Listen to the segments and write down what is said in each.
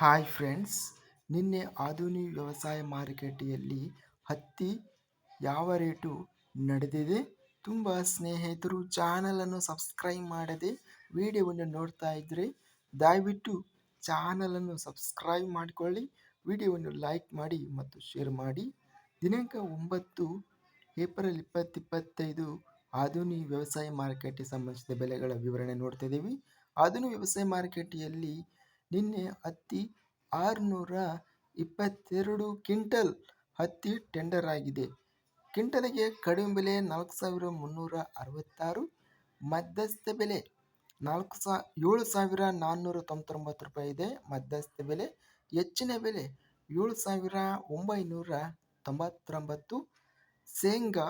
Hi friends, ನಿನ್ನೆ ಆಧುನಿಕ ವ್ಯವಸಾಯ ಮಾರುಕಟ್ಟೆಯಲ್ಲಿ ಹತ್ತಿ ಯಾವ ರೇಟು ನಡೆದಿದೆ? ತುಂಬ ಸ್ನೇಹಿತರು ಚಾನಲನ್ನು ಸಬ್ಸ್ಕ್ರೈಬ್ ಮಾಡದೆ ವಿಡಿಯೋವನ್ನು ನೋಡ್ತಾ ಇದ್ದರೆ ದಯವಿಟ್ಟು ಚಾನಲನ್ನು ಸಬ್ಸ್ಕ್ರೈಬ್ ಮಾಡಿಕೊಳ್ಳಿ, ವಿಡಿಯೋವನ್ನು ಲೈಕ್ ಮಾಡಿ ಮತ್ತು ಶೇರ್ ಮಾಡಿ. ದಿನಾಂಕ ಒಂಬತ್ತು ಏಪ್ರಿಲ್ ಇಪ್ಪತ್ತಿಪ್ಪತ್ತೈದು, ಆಧುನಿಕ ವ್ಯವಸಾಯ ಮಾರುಕಟ್ಟೆ ಸಂಬಂಧಿಸಿದ ಬೆಲೆಗಳ ವಿವರಣೆ ನೋಡ್ತಾ ಇದ್ದೀವಿ. ಆಧುನಿಕ ವ್ಯವಸಾಯ ಮಾರುಕಟ್ಟೆಯಲ್ಲಿ ನಿನ್ನೆ ಹತ್ತಿ ಆರುನೂರ ಇಪ್ಪತ್ತೆರಡು ಕ್ವಿಂಟಲ್ ಹತ್ತಿ ಟೆಂಡರ್ ಆಗಿದೆ. ಕ್ವಿಂಟಲಿಗೆ ಕಡಿಮೆ ಬೆಲೆ ನಾಲ್ಕು ಸಾವಿರ ಮುನ್ನೂರ ಅರವತ್ತಾರು, ಮಧ್ಯಸ್ಥ ಬೆಲೆ ಏಳು ಸಾವಿರ ನಾನ್ನೂರ ತೊಂಬತ್ತೊಂಬತ್ತು ರೂಪಾಯಿ ಇದೆ. ಮಧ್ಯಸ್ಥ ಬೆಲೆ ಹೆಚ್ಚಿನ ಬೆಲೆ ಏಳು ಸಾವಿರ ಒಂಬೈನೂರ ತೊಂಬತ್ತೊಂಬತ್ತು, ಶೇಂಗಾ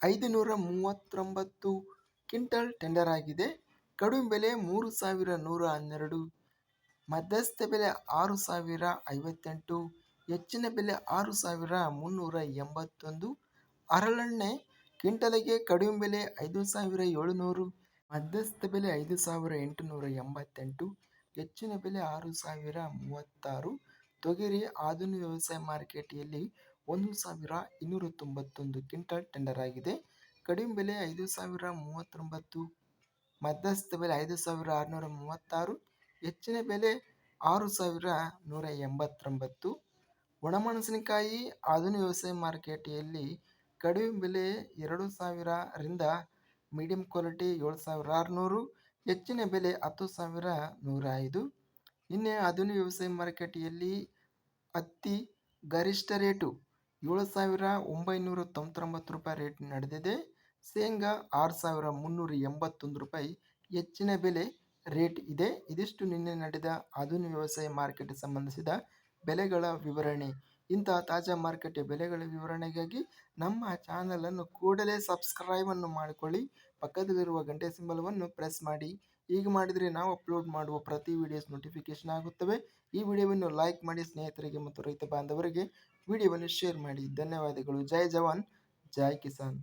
ಐದು ನೂರ ಮೂವತ್ತೊಂಬತ್ತು ಕ್ವಿಂಟಲ್ ಟೆಂಡರ್ ಆಗಿದೆ. ಕಡಿಮೆ ಬೆಲೆ ಮೂರು ಸಾವಿರ ನೂರ ಹನ್ನೆರಡು ಮಧ್ಯಸ್ಥ ಬೆಲೆ ಆರು ಸಾವಿರ ಐವತ್ತೆಂಟು, ಹೆಚ್ಚಿನ ಬೆಲೆ ಆರು ಸಾವಿರ ಮುನ್ನೂರ ಎಂಬತ್ತೊಂದು ಹರಳೆಣ್ಣೆ ಕ್ವಿಂಟಲಿಗೆ ಕಡಿಮೆ ಬೆಲೆ ಐದು ಸಾವಿರ ಏಳುನೂರು, ಮಧ್ಯಸ್ಥ ಬೆಲೆ ಐದು ಸಾವಿರ ಎಂಟುನೂರ ಎಂಬತ್ತೆಂಟು, ಹೆಚ್ಚಿನ ಬೆಲೆ ಆರು ಸಾವಿರ ಮೂವತ್ತಾರು, ತೊಗರಿ ಆಧುನಿಕ ವ್ಯವಸಾಯ ಮಾರುಕಟ್ಟೆಯಲ್ಲಿ ಒಂದು ಸಾವಿರ ಇನ್ನೂರ ತೊಂಬತ್ತೊಂದು ಕ್ವಿಂಟಲ್ ಟೆಂಡರ್ ಆಗಿದೆ. ಕಡಿಮೆ ಬೆಲೆ ಐದು ಸಾವಿರ ಮೂವತ್ತೊಂಬತ್ತು, ಮಧ್ಯಸ್ಥ ಬೆಲೆ ಐದು ಸಾವಿರ ಆರುನೂರ ಮೂವತ್ತಾರು ಹೆಚ್ಚಿನ ಬೆಲೆ ಆರು ಸಾವಿರ ನೂರ ಎಂಬತ್ತೊಂಬತ್ತು. ಒಣಮೆಣಸಿನಕಾಯಿ ಆಧುನಿಕ ವ್ಯವಸಾಯ ಮಾರುಕಟ್ಟೆಯಲ್ಲಿ ಕಡಿಮೆ ಬೆಲೆ ಎರಡು ಸಾವಿರದಿಂದ ಮೀಡಿಯಂ ಕ್ವಾಲಿಟಿ ಏಳು ಸಾವಿರ ಆರುನೂರು, ಹೆಚ್ಚಿನ ಬೆಲೆ ಹತ್ತು ಸಾವಿರ ನೂರ ಐದು ಇನ್ನೇ ಆಧುನಿಕ ವ್ಯವಸಾಯ ಮಾರುಕಟ್ಟೆಯಲ್ಲಿ ಹತ್ತಿ ಗರಿಷ್ಠ ರೇಟು ಏಳು ಸಾವಿರ ಒಂಬೈನೂರ ತೊಂಬತ್ತೊಂಬತ್ತು ರೂಪಾಯಿ ರೇಟ್ ನಡೆದಿದೆ. ಶೇಂಗಾ ಆರು ಸಾವಿರ ಮುನ್ನೂರ ಎಂಬತ್ತೊಂದು ರೂಪಾಯಿ ಹೆಚ್ಚಿನ ಬೆಲೆ ರೇಟ್ ಇದೆ. ಇದಿಷ್ಟು ನಿನ್ನೆ ನಡೆದ ಆಧುನಿಕ ವ್ಯವಸಾಯ ಮಾರ್ಕೆಟ್ ಸಂಬಂಧಿಸಿದ ಬೆಲೆಗಳ ವಿವರಣೆ. ಇಂತಹ ತಾಜಾ ಮಾರುಕಟ್ಟೆ ಬೆಲೆಗಳ ವಿವರಣೆಗಾಗಿ ನಮ್ಮ ಚಾನಲನ್ನು ಕೂಡಲೇ ಸಬ್ಸ್ಕ್ರೈಬನ್ನು ಮಾಡಿಕೊಳ್ಳಿ. ಪಕ್ಕದಲ್ಲಿರುವ ಗಂಟೆ ಸಿಂಬಲವನ್ನು ಪ್ರೆಸ್ ಮಾಡಿ. ಈಗ ಮಾಡಿದರೆ ನಾವು ಅಪ್ಲೋಡ್ ಮಾಡುವ ಪ್ರತಿ ವಿಡಿಯೋಸ್ ನೋಟಿಫಿಕೇಶನ್ ಆಗುತ್ತವೆ. ಈ ವಿಡಿಯೋವನ್ನು ಲೈಕ್ ಮಾಡಿ ಸ್ನೇಹಿತರಿಗೆ ಮತ್ತು ರೈತ ಬಾಂಧವರಿಗೆ ವಿಡಿಯೋವನ್ನು ಶೇರ್ ಮಾಡಿ. ಧನ್ಯವಾದಗಳು. ಜೈ ಜವಾನ್. ಜೈ ಕಿಸಾನ್.